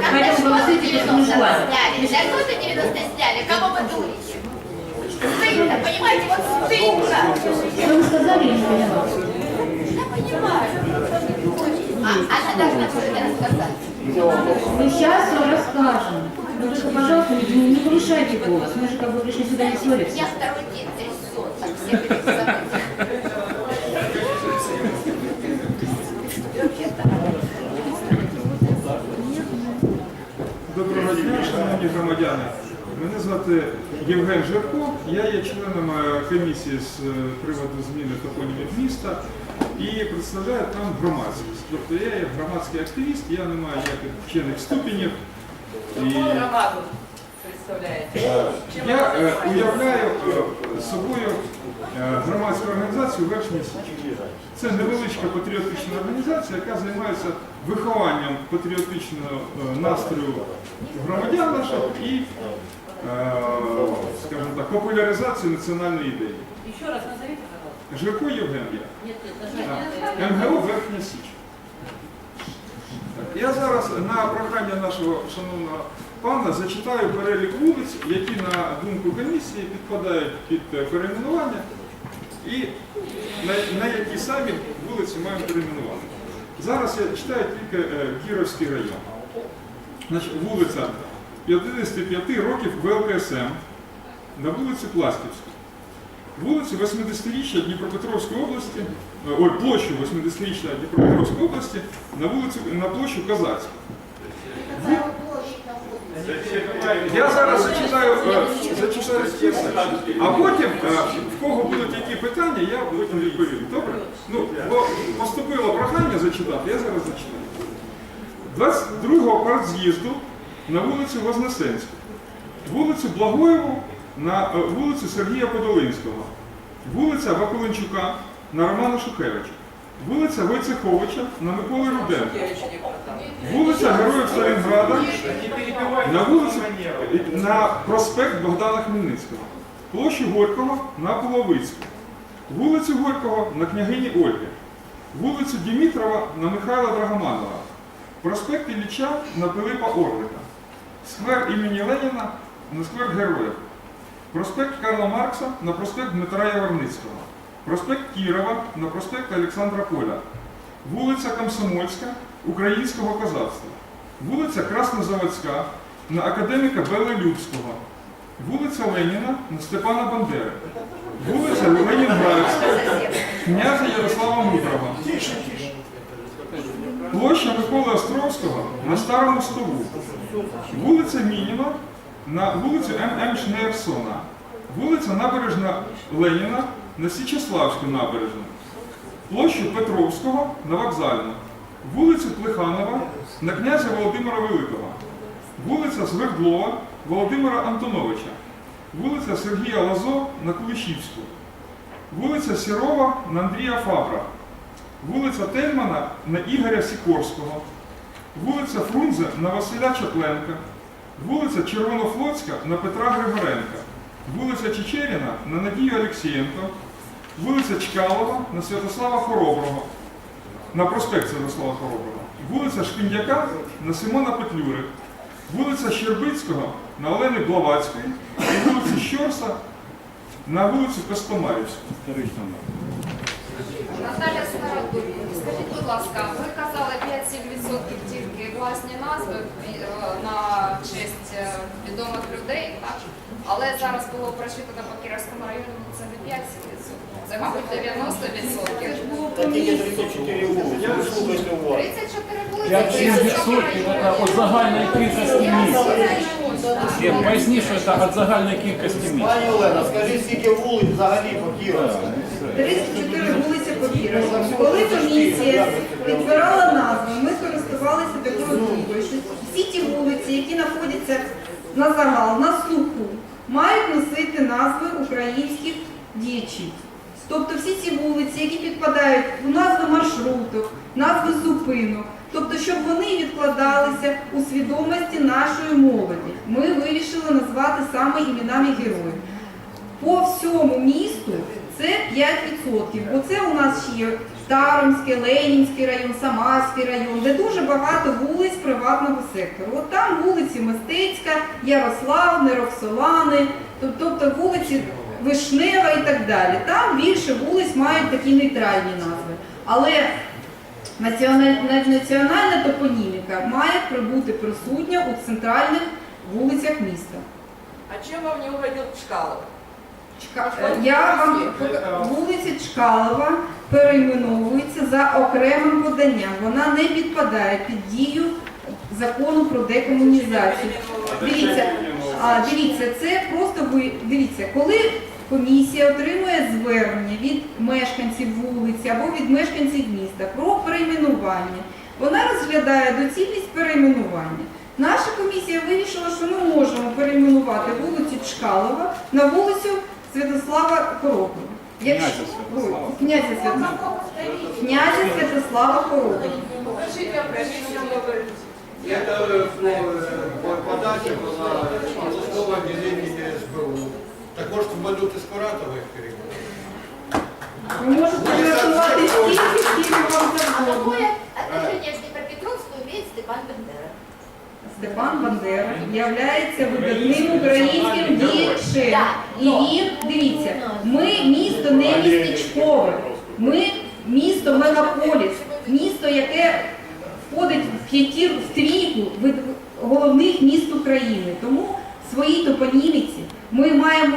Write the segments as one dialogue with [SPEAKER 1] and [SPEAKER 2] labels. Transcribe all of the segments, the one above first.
[SPEAKER 1] что-то
[SPEAKER 2] голосуйте, если не
[SPEAKER 1] 90
[SPEAKER 2] желаете.
[SPEAKER 1] сняли, да что-то 90 сняли, кого вы дурите? Стыдно, понимаете, вот стыдно.
[SPEAKER 2] Что вы сказали, я не поняла.
[SPEAKER 1] Я понимаю. А, она должна все это рассказать.
[SPEAKER 2] Мы сейчас все расскажем. Вы только, пожалуйста, не, не повышайте голос. Мы же как бы пришли сюда не ссориться.
[SPEAKER 1] Я второй день трясет, так все
[SPEAKER 3] Доброго дня, шановні громадяни. Мене звати Євген Жирко, я є членом е, комісії з е, приводу зміни топонімів міста і представляю там громадськість. Тобто я є громадський активіст, я не маю ніяких вчених ступенів.
[SPEAKER 4] Громаду представляете?
[SPEAKER 3] Я е, уявляю собою громадську організацію Верхній Січ. Це невеличка патріотична організація, яка займається вихованням патріотичного е, настрою громадян наших і, е, скажімо так, популяризацією національної ідеї.
[SPEAKER 4] Еще раз назовите, пожалуйста.
[SPEAKER 3] Жирко Євген я. МГО Верхня Січ. Я зараз на прохання нашого шановного пана зачитаю перелік вулиць, які на думку комісії підпадають під е, перейменування і на, на які самі вулиці маємо перейменувати. Зараз я читаю тільки е, Кіровський район. Значить, вулиця 55 років ВЛКСМ на вулиці Пластівську. Вулицю 80-річчя Дніпропетровської області, е, ой, площу 80-річчя Дніпропетровської області на вулицю на площу Казацьку. Я зараз зачитаю, е, зачитаю текст, а потім, е, в кого будуть які питання, я потім відповім. Добре? Ну, бо поступило прохання зачитати, я зараз зачитаю. 22-го партз'їзду на вулицю Вознесенську, вулицю Благоєву на е, вулицю Сергія Подолинського, вулиця Вакуленчука на Романа Шухевича, вулиця Войцеховича на Миколи Руденка, вулиця Героїв Сталінграда на вулицю на проспект Богдана Хмельницького, площу Горького на Половицьку, вулицю Горького на княгині Ольги, вулицю Дімітрова на Михайла Драгоманова, проспект Ілліча на Пилипа Орлика, сквер імені Леніна на сквер Героїв, проспект Карла Маркса на проспект Дмитра Яворницького, проспект Кірова на проспект Олександра Поля, вулиця Комсомольська Українського козацтва, вулиця Краснозаводська на академіка Белли Любського, вулиця Леніна на Степана Бандери, вулиця Ленінградська, князя Ярослава Мудрого, площа Миколи Островського на Старому Стову, вулиця Мініна на вулицю М.М. Шнеерсона, вулиця Набережна Леніна на Січеславську набережну, площу Петровського на Вокзальну, вулицю Плеханова на князя Володимира Великого, вулиця Свердлова Володимира Антоновича, вулиця Сергія Лазо на Кулишівську, вулиця Сірова на Андрія Фабра, вулиця Тельмана на Ігоря Сікорського, вулиця Фрунзе на Василя Чапленка, вулиця Червонофлотська на Петра Григоренка, вулиця Чечеріна на Надію Олексієнко, вулиця Чкалова на Святослава Хороброго, на проспект Святослава Хороброго, вулиця Шпіндяка на Симона Петлюри, вулиця Щербицького на Олени Блавацької і вулиця Щорса на вулицю Костомарівську.
[SPEAKER 5] Наталя Стародуб, скажіть, будь ласка, ви казали 5-7% тільки власні назви е, на честь е, відомих? Але зараз було прочитано по Кіровському району, ну, це не 5-7%, це, мабуть, 90%.
[SPEAKER 6] Та тільки 34 вулиці, ви слухайте уважно.
[SPEAKER 5] 34 вулиці
[SPEAKER 7] 5 загальної кількості міст. Я поясню, що це від загальної кількості міст.
[SPEAKER 6] Пані Олена, скажіть, скільки вулиць взагалі по Кіровську?
[SPEAKER 8] 34 вулиці Покіра. Коли комісія підбирала назви, ми користувалися такою думкою, що всі ті вулиці, які знаходяться на загал, на слуху, мають носити назви українських діячів. Тобто всі ці вулиці, які підпадають у назви маршруток, назви зупинок, тобто, щоб вони відкладалися у свідомості нашої молоді, ми вирішили назвати саме іменами героїв. По всьому місту це 5%, бо це у нас ще є Старомський, Ленінський район, Самарський район, де дуже багато вулиць приватного сектору. От там вулиці Мистецька, Ярославни, Роксолани, тобто вулиці Вишнева і так далі. Там більше вулиць мають такі нейтральні назви. Але національна топоніміка має прибути присутня у центральних вулицях міста.
[SPEAKER 4] А чем вам не угодил Чкалов?
[SPEAKER 8] Чка- е, Я вам вулиця Чкалова перейменовується за окремим поданням. Вона не підпадає під дію закону про декомунізацію. Дивіться, а, дивіться, це просто ви дивіться, коли комісія отримує звернення від мешканців вулиці або від мешканців міста про перейменування, вона розглядає доцільність перейменування. Наша комісія вирішила, що ми можемо перейменувати вулицю Чкалова на вулицю Святослава Хороброго. Якщо-
[SPEAKER 7] Князя Святослава.
[SPEAKER 8] Ой, Князя Святослава. Князя Святослава Хороброго.
[SPEAKER 4] Покажите обращение много
[SPEAKER 6] Это э, по, э, по подаче была областного отделения СБУ. Так может в валюты Скуратова их переводят?
[SPEAKER 8] Ви можете врятувати стільки, скільки вам
[SPEAKER 1] А
[SPEAKER 8] завгодно.
[SPEAKER 1] какое отношение к Днепропетровску имеет Степан Бандера?
[SPEAKER 8] Степан Бандера являється видатним українським діячем.
[SPEAKER 1] Так.
[SPEAKER 8] І дивіться, ми місто не містечкове, ми місто мегаполіс, місто, яке входить в п'ятір в трійку головних міст України. Тому своїй топоніміці ми маємо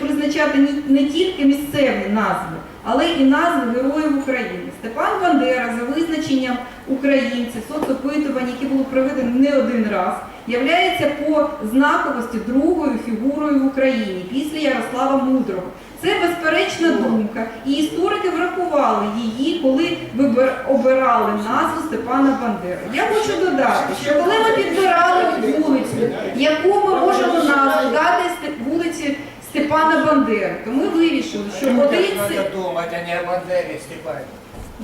[SPEAKER 8] призначати не тільки місцеві назви, але і назви героїв України. Степан Бандера за визначенням українців, соцопитувань, які було проведено не один раз, являється по знаковості другою фігурою в Україні після Ярослава Мудрого. Це безперечна думка, і історики врахували її, коли обирали назву Степана Бандери. Я хочу додати, що коли ми підбирали вулицю, яку ми можемо назву дати вулиці Степана Бандери, то ми вирішили, що один це
[SPEAKER 9] надо думать, а не о Бандере, Степане.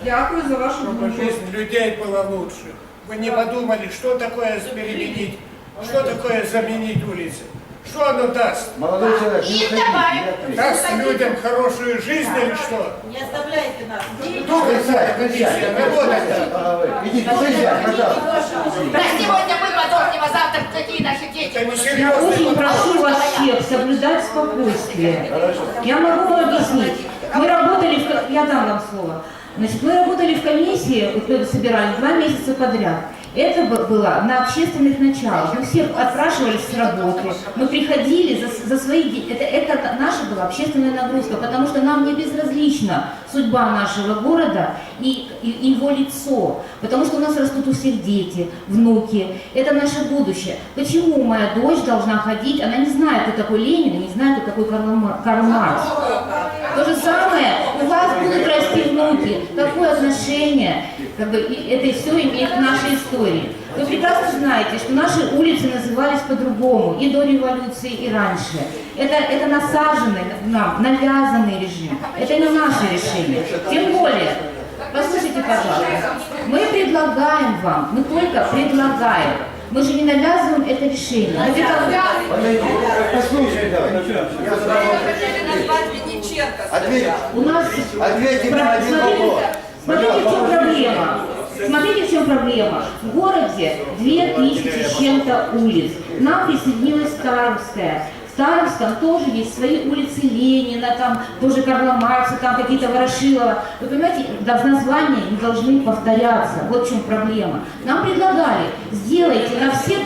[SPEAKER 8] дякую за вашу думку.
[SPEAKER 9] жизнь людей была лучше. Вы не подумали, что такое переменить, что такое заменить улицы? Что оно даст?
[SPEAKER 6] Молодой человек,
[SPEAKER 1] И давай.
[SPEAKER 9] Даст людям хорошую жизнь или что?
[SPEAKER 4] Не оставляйте нас.
[SPEAKER 9] Думайте, комиссия, работайте.
[SPEAKER 6] Идите, сядь, пожалуйста.
[SPEAKER 1] Да сегодня мы подохнем, а завтра какие наши дети
[SPEAKER 9] не
[SPEAKER 2] очень прошу вас всех соблюдать спокойствие. Я могу вам объяснить. Мы работали, в, я дам вам слово. Значит, мы работали в комиссии, собирали два месяца подряд. Это было на общественных началах. Мы все отпрашивались с работы. Мы приходили за, за свои деньги. Это, это наша была общественная нагрузка, потому что нам не безразлична судьба нашего города и, и его лицо. Потому что у нас растут у всех дети, внуки. Это наше будущее. Почему моя дочь должна ходить? Она не знает, кто такой Ленин, и не знает, кто такой Карл Маркс. То же самое, у вас будут расти внуки. Какое отношение как бы, это все имеет к нашей истории? Вы прекрасно знаете, что наши улицы назывались по-другому и до революции, и раньше. Это, это насаженный нам, навязанный режим. Это не наше решение. Тем более, послушайте, пожалуйста, мы предлагаем вам, мы только предлагаем. Мы же не навязываем это решение. Мы предлагаем-
[SPEAKER 6] Подойди, послушай, давай. Ответь.
[SPEAKER 2] У нас
[SPEAKER 6] ответьте на один
[SPEAKER 2] Смотрите,
[SPEAKER 6] вопрос.
[SPEAKER 2] смотрите, в чем проблема. Смотрите, в чем проблема. В городе 2000 с чем-то улиц. К Нам присоединилась Старовская. В Старовском тоже есть свои улицы Ленина, там тоже Карла Маркса, там какие-то Ворошилова. Вы понимаете, да, названия не должны повторяться. Вот в чем проблема. Нам предлагали, сделайте на все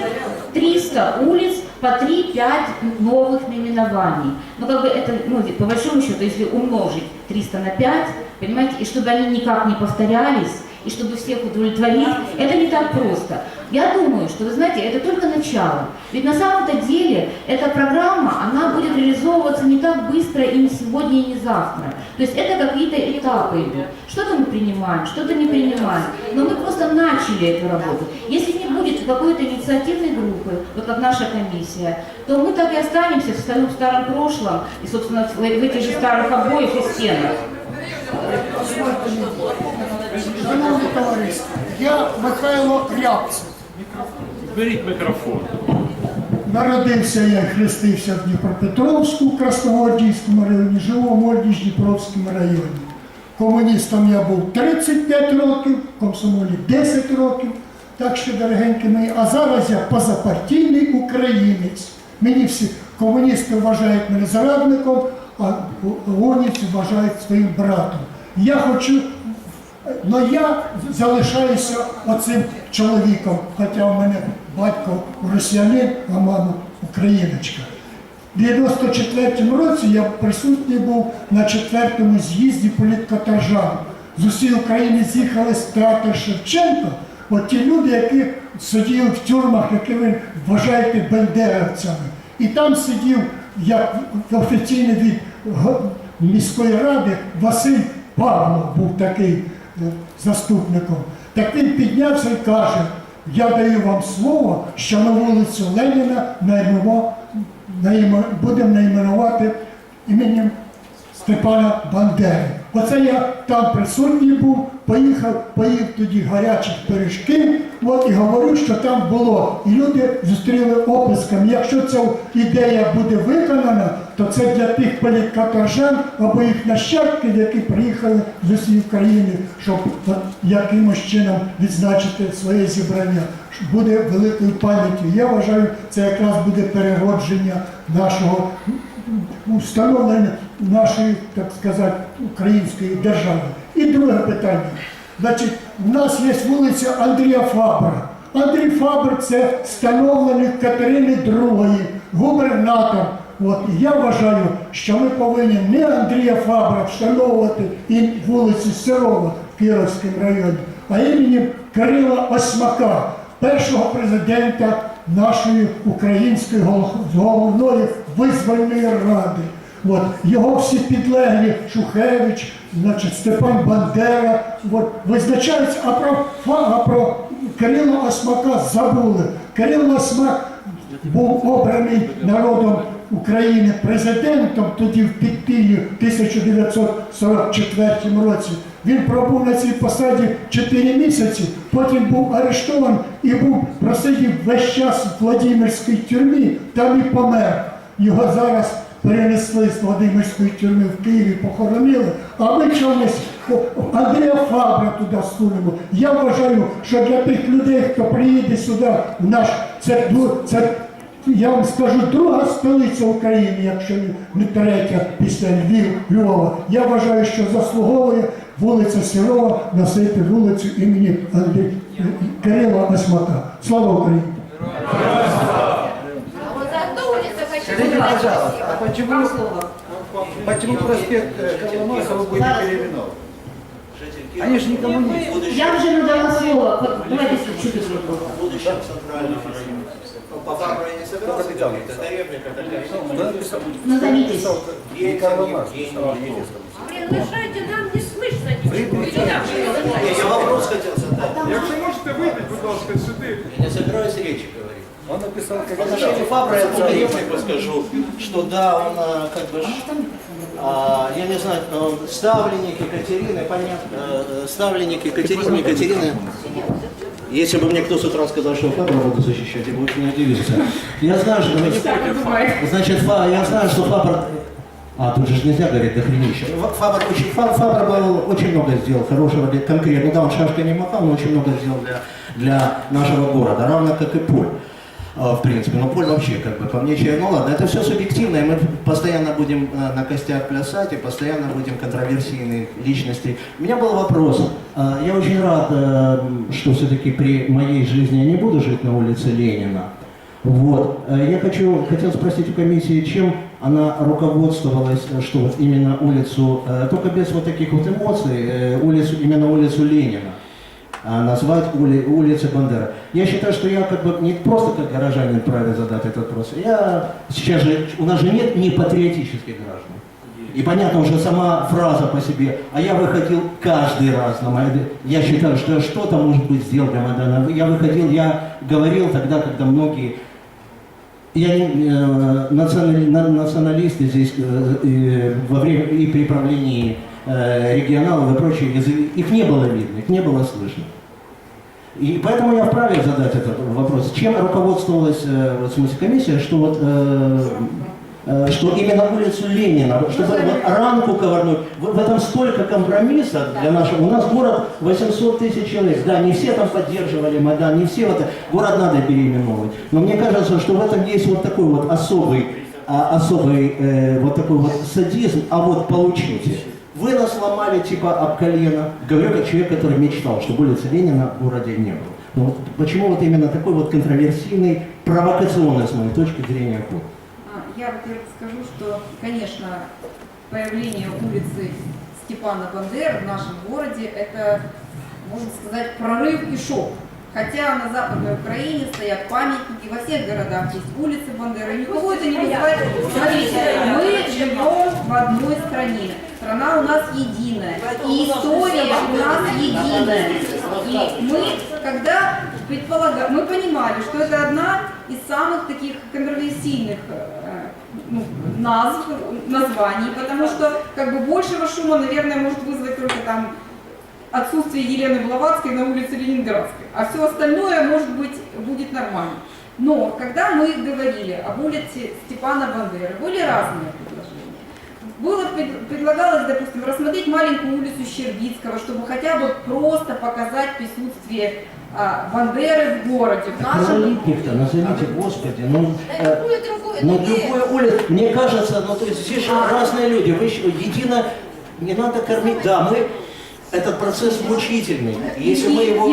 [SPEAKER 2] 300 улиц по 3-5 новых наименований. Ну, как бы это, ну, по большому счету, если умножить 300 на 5, понимаете, и чтобы они никак не повторялись, и чтобы всех удовлетворить, это не так просто. Я думаю, что, вы знаете, это только начало. Ведь на самом-то деле эта программа, она будет реализовываться не так быстро и не сегодня, и не завтра. То есть это какие-то этапы идут. Что-то мы принимаем, что-то не принимаем. Но мы просто начали эту работу. Если не будет какой-то инициативной группы, вот как наша комиссия, то мы так и останемся в своем старом прошлом и, собственно, в в этих же старых обоях и стенах.
[SPEAKER 10] Шановні товариство, я Михайло Рябцев.
[SPEAKER 7] Беріть мікрофон.
[SPEAKER 10] Народився я і хрестився в Дніпропетровську, Красногвардійському районі, живу в Мольдіж Дніпровському районі. комуністом я був 35 років, в комсомолі 10 років. Так що, дорогенькі мої, а зараз я позапартійний українець. Мені всі комуністи вважають мене зрадником, а ООНівці вважають своїм братом. Я хочу Ну я залишаюся оцим чоловіком, хоча в мене батько росіянин, а мама україночка. В 94-му році я присутній був на четвертому з'їзді політкаторжан. З усієї України з'їхали з театру Шевченка, от ті люди, які сиділи в тюрмах, які ви вважаєте бендерівцями. І там сидів, як офіційний від міської ради, Василь Павлов був такий заступником. Так він піднявся і каже, я даю вам слово, що на вулицю Леніна будемо найменувати іменем Степана Бандери. Оце я там присутній був, поїхав, поїв тоді гарячих пиріжків, от і говорю, що там було. І люди зустріли оплесками. Якщо ця ідея буде виконана, то це для тих політкаторжан або їх нащадків, які приїхали з усієї країни, щоб якимось чином відзначити своє зібрання. Буде великою пам'яттю. Я вважаю, це якраз буде переродження нашого ну, встановлення нашої, так сказати, української держави. І друге питання. Значить, в нас є вулиця Андрія Фабра. Андрій Фабр це встановлений Катерини II, губернатор. От, і я вважаю, що ми повинні не Андрія Фабра встановувати і вулицю Сирова в Кіровському районі, а імені Кирила Осьмака, першого президента нашої української головної визвольної ради. От, його всі підлеглі Шухевич, значить, Степан Бандера, от, визначаються, а про, а про Кирила Осмака забули. Кирило Осмак був обраний народом України президентом тоді в підпіллі в 1944 році. Він пробув на цій посаді 4 місяці, потім був арештований і був просидів весь час в Владимирській тюрмі, там і помер. Його зараз перенесли з Владимирської тюрми в Києві, похоронили, а ми чомусь Андрія Фабра туди сунемо. Я вважаю, що для тих людей, хто приїде сюди, в наш це, це я вам скажу, друга столиця України, якщо не, не третя після Львів, Львова. Я вважаю, що заслуговує вулиця Сірова носити вулицю імені Кирила Осмака. Слава Україні!
[SPEAKER 1] А
[SPEAKER 11] Скажите, пожалуйста, почему, почему проспект э, Коломойцева будет переименован? Они же никому не...
[SPEAKER 2] Я вже надала слово. Давайте чуть-чуть.
[SPEAKER 6] Будущем центральном районе. По Фабру я не собирался говорить, это реплика такая.
[SPEAKER 2] Назовитесь.
[SPEAKER 1] Мешайте нам не слышно ничего.
[SPEAKER 6] Я вопрос хотел задать.
[SPEAKER 3] Якщо можете вийти, будь ласка, сюди.
[SPEAKER 6] Я не собираюсь речи говорить.
[SPEAKER 11] Он написал
[SPEAKER 6] В отношении Фабра я только реплику скажу, что да, он а, как бы, а, я не знаю, он ставленник Екатерины, понятно, э, ставленник Екатерины, Екатерины. Если бы мне кто с утра сказал, что Фабра буду защищать, я бы очень удивился. Я знаю, что... Значит, Фа- я знаю, что Фабр... А, тут же нельзя говорить до хренища. Фабр очень, Фа- Фабр был, очень много сделал хорошего, для- конкретно. Да, он шашкой не махал, но очень много сделал для, для нашего города, равно как и Поль. А, В принципе, но Поль вообще, как бы, по мне, чай, ну ладно, это все субъективно, и мы постоянно будем э, на костях плясать, и постоянно будем контроверсийных личностей. У меня был вопрос. А, Я очень рад, э, что все-таки при моей жизни я не буду жить на улице Ленина. Вот. Э, Я хочу, хотел спросить у комиссии, чем она руководствовалась, что вот именно улицу, только без вот таких вот эмоций, улицу, именно улицу Ленина назвать ули, улицы Бандера. Я считаю, что я как бы не просто как горожанин вправе задать этот вопрос. Я сейчас же, у нас же нет непатриотических граждан. И понятно уже сама фраза по себе, а я выходил каждый раз на Майдан. Я считаю, что что-то, может быть, сделал для Майдана. Я выходил, я говорил тогда, когда многие я э, национали- на- националисты здесь э, э, во время и при правлении э, регионалов и прочее, язы- их не было видно, их не было слышно. И поэтому я вправе задать этот вопрос. Чем руководствовалась э, вот, в смысле, комиссия, что вот э, э, что именно улицу Ленина, чтобы вот рамку ковырнуть. В, в этом столько компромисса для нашего. У нас город 800 тысяч человек. Да, не все там поддерживали Майдан, не все это. Город надо переименовывать. Но мне кажется, что в этом есть вот такой вот особый, а, особый э, вот такой вот садизм. А вот получите. Вы нас сломали типа об колено. Говорю как человек, который мечтал, чтобы улицы Ленина в городе не было. Но вот почему вот именно такой вот контроверсийный, провокационный, с моей точки зрения, ход?
[SPEAKER 8] А, Я, во-первых, скажу, что, конечно, появление улицы Степана Бандеры в нашем городе – это, можно сказать, прорыв и шок. Хотя на Западной Украине стоят памятники, во всех городах есть улицы Бандеры, никого это не вызывает. Смотрите, мы живем в одной стране, страна у нас единая, и история у нас единая. И мы, когда предполагаем, мы понимали, что это одна из самых таких контроверсийных э, ну, назв, названий, потому что как бы большего шума, наверное, может вызвать только там отсутствие Елены Блаватской на улице Ленинградской, а все остальное, может быть, будет нормально. Но когда мы говорили об улице Степана Бандеры, были разные предложения. Было, пред- предлагалось, допустим, рассмотреть маленькую улицу Щербицкого, чтобы хотя бы просто показать присутствие а, Бандеры в городе, в нашем
[SPEAKER 6] Пролетник-то, назовите, господи, ну,
[SPEAKER 1] Да
[SPEAKER 6] э,
[SPEAKER 1] любую другую,
[SPEAKER 6] ну
[SPEAKER 1] ну, нет.
[SPEAKER 6] любой улиц, мне кажется, ну то есть здесь же разные люди, вы еще едино, не надо кормить, да, мы, этот процесс мучительный, если мы его,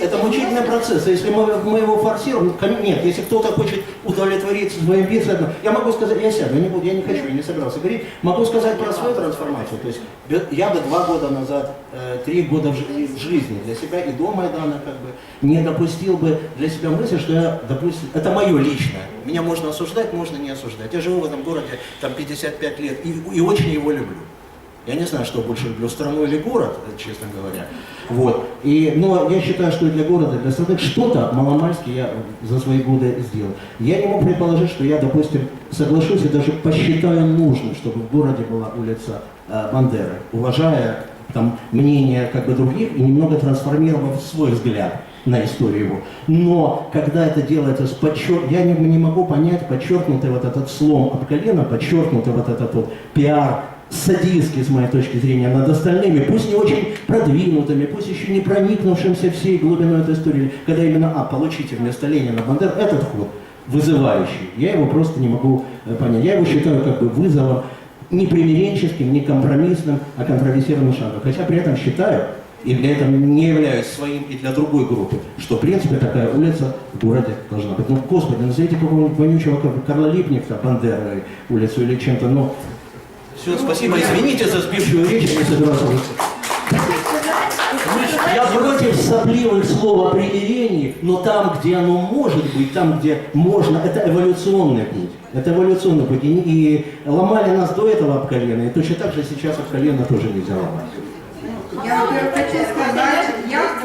[SPEAKER 6] это мучительный процесс, если мы, мы его форсируем, нет, если кто-то хочет удовлетворить своим бизнесом, я могу сказать, я сяду, я не буду, я не хочу, я не собирался говорить, могу сказать про свою трансформацию, то есть я бы два года назад, э, три года в, жи- в жизни для себя и до Майдана как бы не допустил бы для себя мысли, что я, допустим, это мое личное, меня можно осуждать, можно не осуждать, я живу в этом городе там 55 лет и, и очень его люблю. Я не знаю, что больше люблю, страну или город, честно говоря. Вот. И, но я считаю, что для города, для страны что-то маломальски я за свои годы сделал. Я не мог предположить, что я, допустим, соглашусь и даже посчитаю нужным, чтобы в городе была улица э, Бандеры, уважая там, мнение как бы других и немного трансформировав свой взгляд на историю его. Но когда это делается с подчер... я не, не могу понять подчеркнутый вот этот слом об колено, подчеркнутый вот этот вот пиар садистский, с моей точки зрения, над остальными, пусть не очень продвинутыми, пусть еще не проникнувшимся всей глубиной этой истории, когда именно, а, получите вместо Ленина Бандер, этот ход вызывающий, я его просто не могу э, понять. Я его считаю как бы вызовом не примиренческим, не компромиссным, а контроверсированным шагом. Хотя при этом считаю, и для этого не являюсь своим и для другой группы, что в принципе такая улица в городе должна быть. Ну, господи, назовите какого-нибудь вонючего Карла Липнихта, Бандерой улицу или чем-то, но... Все, спасибо, извините за сбившую речь, я не собирался я против сопливых слов о примирении, но там, где оно может быть, там, где можно, это эволюционный путь. Это эволюционный путь. И, и ломали нас до этого об колено, и точно так же сейчас об колено тоже нельзя ломать.
[SPEAKER 8] Я, во-первых, хочу сказать, я